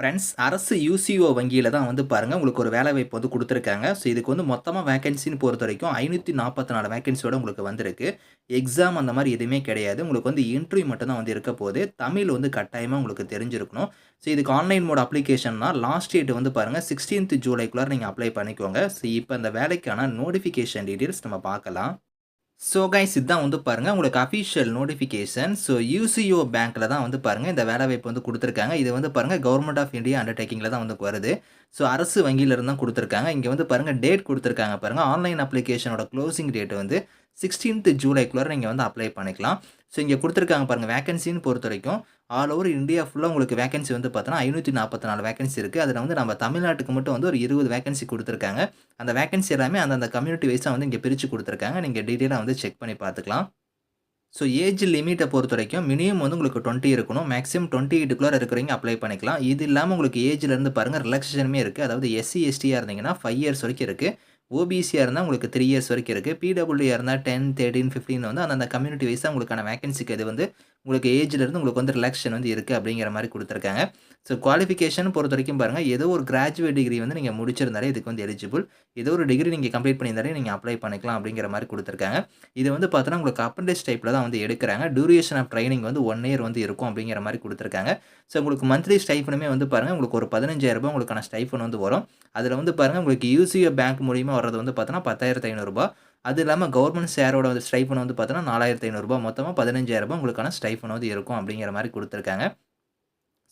Friends அரசு UCO வங்கியில் தான் வந்து பாருங்கள் உங்களுக்கு ஒரு வேலைவாய்ப்பு வந்து கொடுத்துருக்காங்க ஸோ இதுக்கு வந்து மொத்தமாக வேகன்சின்னு பொறுத்த வரைக்கும் ஐநூற்றி நாற்பத்தி நாலு வேகன்சியோட உங்களுக்கு வந்திருக்கு. எக்ஸாம் அந்த மாதிரி எதுவுமே கிடையாது. உங்களுக்கு வந்து இன்டர்வியூ மட்டும் தான் வந்து இருக்க போது. தமிழ் வந்து கட்டாயமாக உங்களுக்கு தெரிஞ்சிருக்கணும். ஸோ இதுக்கு ஆன்லைன் மோட் அப்ளிகேஷன்னா லாஸ்ட் டேட் வந்து பாருங்கள் சிக்ஸ்டீன்த் ஜூலைக்குள்ளே நீங்கள் அப்ளை பண்ணிக்கோங்க. ஸோ இப்போ அந்த வேலைக்கான நோட்டிஃபிகேஷன் டீட்டெயில்ஸ் நம்ம பார்க்கலாம். ஸோ கைஸ் இதுதான் வந்து பாருங்க உங்களுக்கு அஃபிஷியல் நோட்டிஃபிகேஷன். ஸோ யூசிஓ பேங்க்கில் தான் வந்து பாருங்கள் இந்த வேலைவாய்ப்பு வந்து கொடுத்துருக்காங்க இது வந்து பாருங்க கவர்மெண்ட் ஆஃப் இந்தியா அண்டர்டேக்கிங்கில் தான் வந்து வருது. ஸோ அரசு வங்கியில இருந்து தான் கொடுத்துருக்காங்க இங்கே வந்து பாருங்க டேட் கொடுத்துருக்காங்க பாருங்க. ஆன்லைன் அப்ளிகேஷனோட க்ளோசிங் டேட் வந்து 16த் ஜூலைக்குள்ளார நீங்கள் வந்து அப்ளை பண்ணிக்கலாம். ஸோ இங்கே கொடுத்துருக்காங்க பாருங்கள் வேகன்சின்னு பொறுத்த வரைக்கும் ஆல் ஓவர் இந்தியா ஃபுல்லாக உங்களுக்கு வேக்கன்சி வந்து பார்த்தோன்னா ஐந்நூற்றி நாற்பத்தி நாலு வேகன்சி இருக்குது அதில் வந்து நம்ம தமிழ்நாட்டுக்கு மட்டும் வந்து ஒரு இருபது வேகன்சி கொடுத்துருக்காங்க அந்த வேகன்சி எல்லாமே அந்தந்த கம்யூனிட்டி வைஸாக வந்து இங்கே பிரித்து கொடுத்துருக்காங்க நீங்கள் டீட்டெயிலாக வந்து செக் பண்ணி பார்த்துக்கலாம். ஸோ ஏஜ் லிமிட்ட பொறுத்தவரைக்கும் மினிமம் வந்து உங்களுக்கு 20 இருக்கணும். மேக்ஸிமம் 28க்குள்ளார இருக்கிறவங்க அப்ளை பண்ணிக்கலாம். இது இல்லாமல் உங்களுக்கு ஏஜ்லேருந்து பாருங்கள் ரிலாக்ஸேஷனுமே இருக்குது அதாவது எஸ்சி, எஸ்டியாக இருந்தீங்கன்னா ஃபைவ் இயர்ஸ் வரைக்கும் இருக்குது ஓபிசியாக இருந்தால் உங்களுக்கு த்ரீ இயர்ஸ் வரைக்கும் இருக்குது பிடபிள்யூ இருந்தால் டென் தேர்ட்டின் ஃபிஃப்டின் வந்து அந்தந்த கம்யூனிட்டி வைஸாக உங்களுக்கான வேகன்சிக்கு இது வந்து உங்களுக்கு ஏஜ்லேருந்து உங்களுக்கு வந்து ரிலாக்சேஷன் வந்து இருக்குது அப்படிங்கிற மாதிரி கொடுத்துருக்காங்க. ஸோ குவாலிஃபிகேஷன் பொறுத்த வரைக்கும் பாருங்கள் ஏதோ ஒரு கிராஜுவேட் டிகிரி வந்து நீங்கள் முடிச்சிருந்தாலே இதுக்கு வந்து எலிஜிபிள். ஏதோ ஒரு டிகிரி நீங்கள் கம்ப்ளீட் பண்ணியிருந்தாலே நீங்கள் அப்ளை பண்ணிக்கலாம் அப்படிங்கிற மாதிரி கொடுத்துருக்காங்க. இது வந்து பார்த்தோன்னா உங்களுக்கு அப்ரன்டிஸ் டைப்பில் தான் வந்து எடுக்கிறாங்க. டியூரேஷன் ஆஃப் ட்ரைனிங் வந்து ஒன் இயர் வந்து இருக்கும் அப்படிங்கிற மாதிரி கொடுத்துருக்காங்க. ஸோ உங்களுக்கு மந்த்லி ஸ்டைஃபனுமே வந்து பாருங்கள் உங்களுக்கு ஒரு பதினஞ்சாயிரரூபா உங்களுக்கான ஸ்டைஃபன் வந்து வரும். அதில் வந்து பாருங்கள் உங்களுக்கு யூசிஓ பேங்க் மூலியமாக வர்றது வந்து பார்த்தோன்னா பத்தாயிரத்து ஐநூறுரூபா அது இல்லாமல் கவர்மெண்ட் ஷேரோட வந்து ஸ்டைஃபன் வந்து பார்த்தோன்னா நாலாயிரத்தி ஐநூறுரூபா மொத்தமாக பதினஞ்சாயிரரூபா உங்களுக்கான ஸ்டைஃபன் வந்து இருக்கும் அப்படிங்கிற மாதிரி கொடுத்துருக்காங்க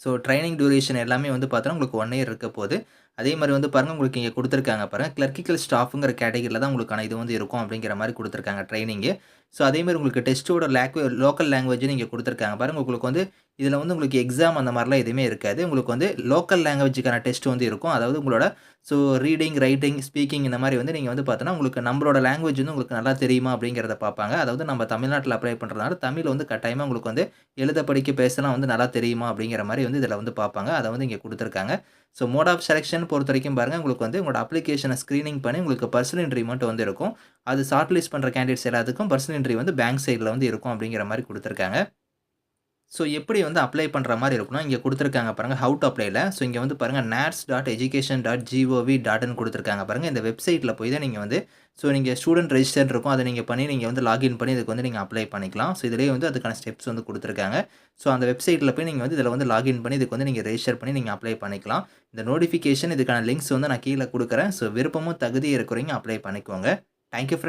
ஸோ ட்ரைனிங் டியூரேஷன் எல்லாமே வந்து பார்த்தோன்னா உங்களுக்கு ஒன் இயர் இருக்க போது. அதே மாதிரி வந்து பாருங்கள் உங்களுக்கு இங்கே கொடுத்துருக்காங்க பாருங்கள் கிளர்க்கிக்கல் ஸ்டாஃபுங்கிற கேட்டகரியில் தான் உங்களுக்கான இது வந்து இருக்கும் அப்படிங்கிற மாதிரி கொடுத்துருக்காங்க ட்ரைனிங்கு ஸோ அதே உங்களுக்கு டெஸ்ட்டோட லாக்வே லோக்கல் லாங்குவேஜ்ன்னு நீங்கள் கொடுத்துருக்காங்க பாருங்கள் உங்களுக்கு வந்து இதில் வந்து உங்களுக்கு எக்ஸாம் அந்த மாதிரிலாம் எதுவுமே இருக்காது. உங்களுக்கு வந்து லோக்கல் லாங்குவேஜுக்கான டெஸ்ட் வந்து இருக்கும். அதாவது உங்களோட ஸோ ரீடிங், ரைட்டிங், ஸ்பீக்கிங் இந்த மாதிரி வந்து நீங்கள் வந்து பார்த்தோன்னா உங்களுக்கு நம்மளோட லாங்குவேஜ் வந்து உங்களுக்கு நல்லா தெரியுமா அப்படிங்கிறத பார்ப்பாங்க. அதாவது நம்ம தமிழ்நாட்டில் அப்ளை பண்ணுறதுனால தமிழ் வந்து கட்டாயமாக உங்களுக்கு வந்து எழுத, படிக்க, பேசலாம் வந்து நல்லா தெரியுமா அப்படிங்கிற மாதிரி வந்து இதில் வந்து பார்ப்பாங்க. அதை வந்து இங்கே கொடுத்துருக்காங்க ஸோ மோட் ஆஃப் செலெக்ஷன் பொறுத்த வரைக்கும் பாருங்க உங்களுக்கு வந்து உங்களோட அப்ளிகேஷனை ஸ்க்ரீனிங் பண்ணி உங்களுக்கு பர்சனல் இன்ட்ரி மட்டும் வந்து இருக்கும். அது ஷார்ட் லிஸ்ட் பண்ணுற கேண்டிடேட்ஸ் எல்லாத்துக்கும் பர்சனல் இன்ட்ரி வந்து பேங்க் சைடில் வந்து இருக்கும் அப்படிங்கிற மாதிரி கொடுத்துருக்காங்க ஸோ எப்படி வந்து அப்ளை பண்ணுற மாதிரி இருக்கணும் இங்கே கொடுத்துருக்காங்க பாருங்க ஹவு டு அப்ளைல. ஸோ இங்கே வந்து பாருங்கள் nurse dot education dot GOV டாட்னு கொடுத்துருக்காங்க பாருங்கள் இந்த வெப்சைட்டில் போய் தான் நீங்கள் வந்து ஸோ நீங்கள் ஸ்டூடெண்ட் ரெஜிஸ்டர் இருக்கும். அதை நீங்கள் பண்ணி நீங்கள் வந்து லாகின் பண்ணி இதுக்கு வந்து நீங்கள் அப்ளை பண்ணிக்கலாம். ஸோ இதுலயே வந்து அதுக்கான ஸ்டெப்ஸ் வந்து கொடுத்துருக்காங்க ஸோ அந்த வெப்சைட்டில் போய் நீங்கள் வந்து இதில் வந்து லாகின் பண்ணி இதுக்கு வந்து நீங்கள் ரெஜிஸ்டர் பண்ணி நீங்கள் அப்ளை பண்ணிக்கலாம். இந்த நோட்டிஃபிகேஷன் இதுக்கான லிங்க்ஸ் வந்து நான் கீழே கொடுக்குறேன் ஸோ விருப்பமும் தகுதி இருக்கிறவங்க அப்ளை பண்ணிக்கோங்க. Thank you